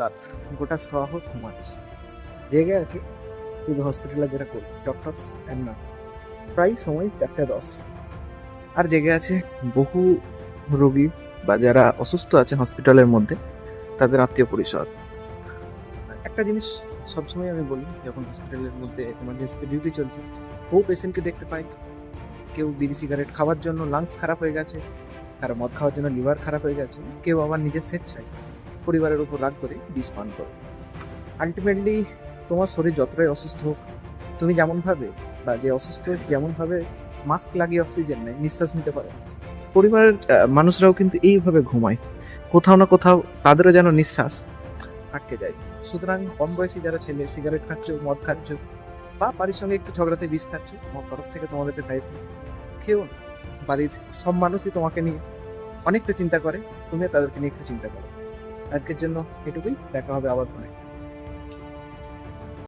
গাত গোটা শহর ঘুমাচ্ছে। জেগে আছে শুধু হসপিটালে যেটা করি ডক্টরস অ্যান্ড নার্স প্রায় সময় চারটে দশ। আর জেগে আছে বহু রোগী বা যারা অসুস্থ আছে হসপিটালের মধ্যে, তাদের আত্মীয় পরিষদ একটা জিনিস সবসময় আমি বলি, যখন হসপিটালের মধ্যে এমার্জেন্সিতে ডিউটি চলছে, বহু পেশেন্টকে দেখতে পাই। কেউ বিড়ি সিগারেট খাওয়ার জন্য লাংস খারাপ হয়ে গেছে, কারও মদ খাওয়ার জন্য লিভার খারাপ হয়ে গেছে, কেউ আবার নিজের স্বেচ্ছায় পরিবারের উপর রাগ করে বিষ পান করে। আলটিমেটলি তোমার শরীর যতটাই অসুস্থ হোক, তুমি যেমনভাবে বা যে অসুস্থ যেমনভাবে মাস্ক লাগিয়ে অক্সিজেন নেয়, নিঃশ্বাস নিতে পারে। পরিবারের মানুষরাও কিন্তু এইভাবে ঘুমায়। কোথাও না কোথাও তাদেরও যেন নিঃশ্বাস আটকে যায়। সুতরাং কম বয়সী যারা ছেলে সিগারেট খাচ্ছ, মদ খাচ্ছ বা বাড়ির সঙ্গে একটু ঝগড়াতে বিষ খাচ্ছ আমার তরফ থেকে তোমাদেরকে সাজেশন খেও না। বাড়ির সব মানুষই তোমাকে নিয়ে অনেকটা চিন্তা করে, তুমিও তাদেরকে নিয়ে একটু চিন্তা করো। আজকের জন্য এটুকুই। দেখা হবে আবার পরে।